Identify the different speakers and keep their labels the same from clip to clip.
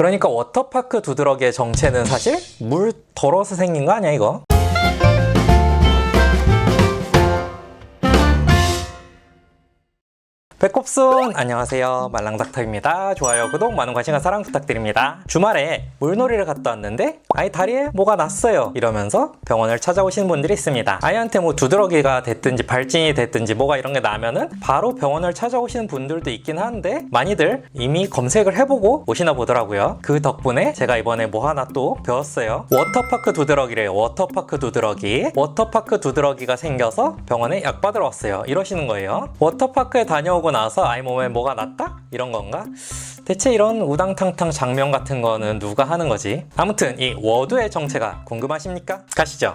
Speaker 1: 그러니까 워터파크 두드러기의 정체는 사실 물 더러워서 생긴 거 아니야 이거? 배꼽순 안녕하세요. 말랑닥터입니다. 좋아요 구독 많은 관심과 사랑 부탁드립니다. 주말에 물놀이를 갔다 왔는데 아이 다리에 뭐가 났어요. 이러면서 병원을 찾아오시는 분들이 있습니다. 아이한테 뭐 두드러기가 됐든지 발진이 됐든지 뭐가 이런 게 나면은 바로 병원을 찾아오시는 분들도 있긴 한데 많이들 이미 검색을 해보고 오시나 보더라고요. 그 덕분에 제가 이번에 뭐 하나 또 배웠어요. 워터파크 두드러기래요. 워터파크 두드러기. 워터파크 두드러기가 생겨서 병원에 약 받으러 왔어요. 이러시는 거예요. 워터파크에 다녀오고 나서 아이 몸에 뭐가 났다? 이런 건가? 대체 이런 우당탕탕 장면 같은 거는 누가 하는 거지? 아무튼 이 워드의 정체가 궁금하십니까? 가시죠.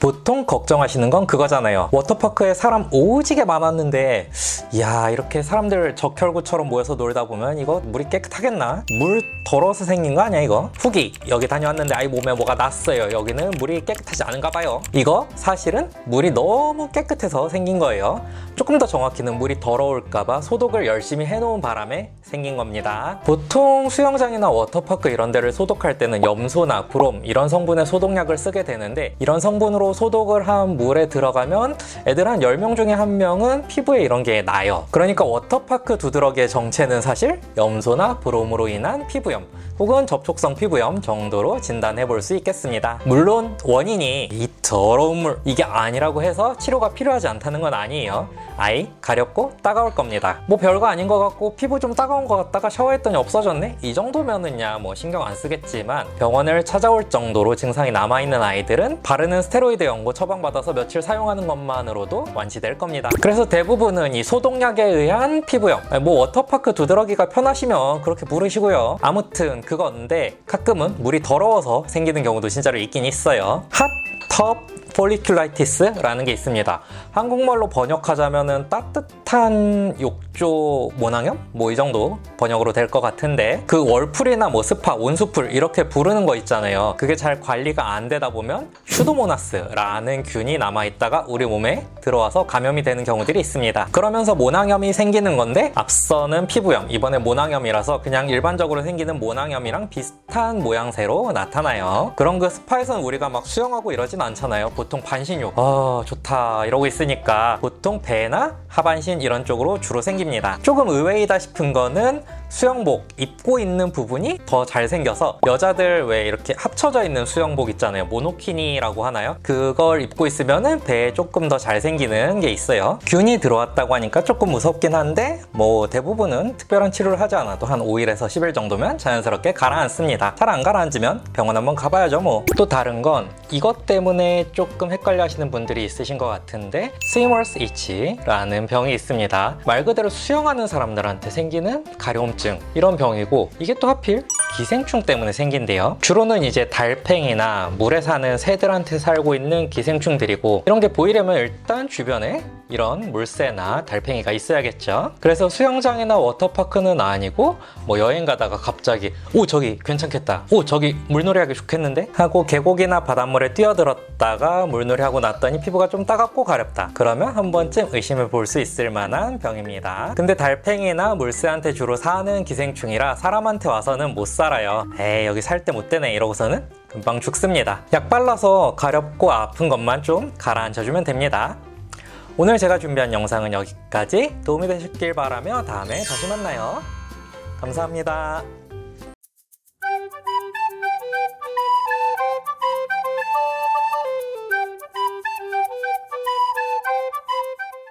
Speaker 1: 보통 걱정하시는 건 그거잖아요. 워터파크에 사람 오지게 많았는데, 이야, 이렇게 사람들 적혈구처럼 모여서 놀다 보면 이거 물이 깨끗하겠나? 물 더러워서 생긴 거 아니야, 이거? 후기, 여기 다녀왔는데 아이 몸에 뭐가 났어요. 여기는 물이 깨끗하지 않은가 봐요. 이거 사실은 물이 너무 깨끗해서 생긴 거예요. 조금 더 정확히는 물이 더러울까봐 소독을 열심히 해놓은 바람에 생긴 겁니다. 보통 수영장이나 워터파크 이런 데를 소독할 때는 염소나 브롬 이런 성분의 소독약을 쓰게 되는데 이런 성분으로 소독을 한 물에 들어가면 애들 한 10명 중에 한 명은 피부에 이런 게 나 요. 그러니까 워터파크 두드러기의 정체는 사실 염소나 브롬으로 인한 피부염 혹은 접촉성 피부염 정도로 진단해 볼 수 있겠습니다. 물론 원인이 이 더러운 물 이게 아니라고 해서 치료가 필요하지 않다는 건 아니에요. 아이 가렵고 따가울 겁니다. 뭐 별거 아닌 것 같고 피부 좀 따가운 것 같다가 샤워했더니 없어졌네? 이 정도면은야 뭐 신경 안 쓰겠지만 병원을 찾아올 정도로 증상이 남아있는 아이들은 바르는 스테로이드 연고 처방받아서 며칠 사용하는 것만으로도 완치될 겁니다. 그래서 대부분은 이 소독 약에 의한 피부염 뭐 워터파크 두드러기가 편하시면 그렇게 부르시고요. 아무튼 그건데 가끔은 물이 더러워서 생기는 경우도 진짜로 있긴 있어요. 핫 텁 폴리큘라이티스라는 게 있습니다. 한국말로 번역하자면은 따뜻한 욕조 모낭염? 뭐 이 정도 번역으로 될 것 같은데 그 월풀이나 뭐 스파, 온수풀 이렇게 부르는 거 있잖아요. 그게 잘 관리가 안 되다 보면 슈도모나스라는 균이 남아있다가 우리 몸에 들어와서 감염이 되는 경우들이 있습니다. 그러면서 모낭염이 생기는 건데 앞서는 피부염, 이번에 모낭염이라서 그냥 일반적으로 생기는 모낭염이랑 비슷한 모양새로 나타나요. 그런 그 스파에서는 우리가 막 수영하고 이러진 않잖아요. 보통 반신욕, 어 좋다 이러고 있으니까 보통 배나 하반신 이런 쪽으로 주로 생깁니다. 조금 의외이다 싶은 거는 수영복 입고 있는 부분이 더 잘생겨서 여자들 왜 이렇게 합쳐져 있는 수영복 있잖아요. 모노키니라고 하나요? 그걸 입고 있으면은 배에 조금 더 잘생기는 게 있어요. 균이 들어왔다고 하니까 조금 무섭긴 한데 뭐 대부분은 특별한 치료를 하지 않아도 한 5일에서 10일 정도면 자연스럽게 가라앉습니다. 잘 안 가라앉으면 병원 한번 가봐야죠 뭐. 또 다른 건 이것 때문에 조금 헷갈려 하시는 분들이 있으신 것 같은데 스위머스 이치라는 병이 있습니다. 말 그대로 수영하는 사람들한테 생기는 가려움증 이런 병이고 이게 또 하필 기생충 때문에 생긴대요. 주로는 이제 달팽이나 물에 사는 새들한테 살고 있는 기생충들이고 이런 게 보이려면 일단 주변에 이런 물새나 달팽이가 있어야겠죠. 그래서 수영장이나 워터파크는 아니고 뭐 여행 가다가 갑자기 오 저기 괜찮겠다. 오 저기 물놀이 하기 좋겠는데 하고 계곡이나 바닷물에 뛰어들었다가 물놀이 하고 났더니 피부가 좀 따갑고 가렵다. 그러면 한 번쯤 의심해 볼 수 있을 만한 병입니다. 근데 달팽이나 물새한테 주로 사는 기생충이라 사람한테 와서는 못 살아요. 에이 여기 살 때 못 되네 이러고서는 금방 죽습니다. 약 발라서 가렵고 아픈 것만 좀 가라앉혀주면 됩니다. 오늘 제가 준비한 영상은 여기까지 도움이 되셨길 바라며 다음에 다시 만나요. 감사합니다.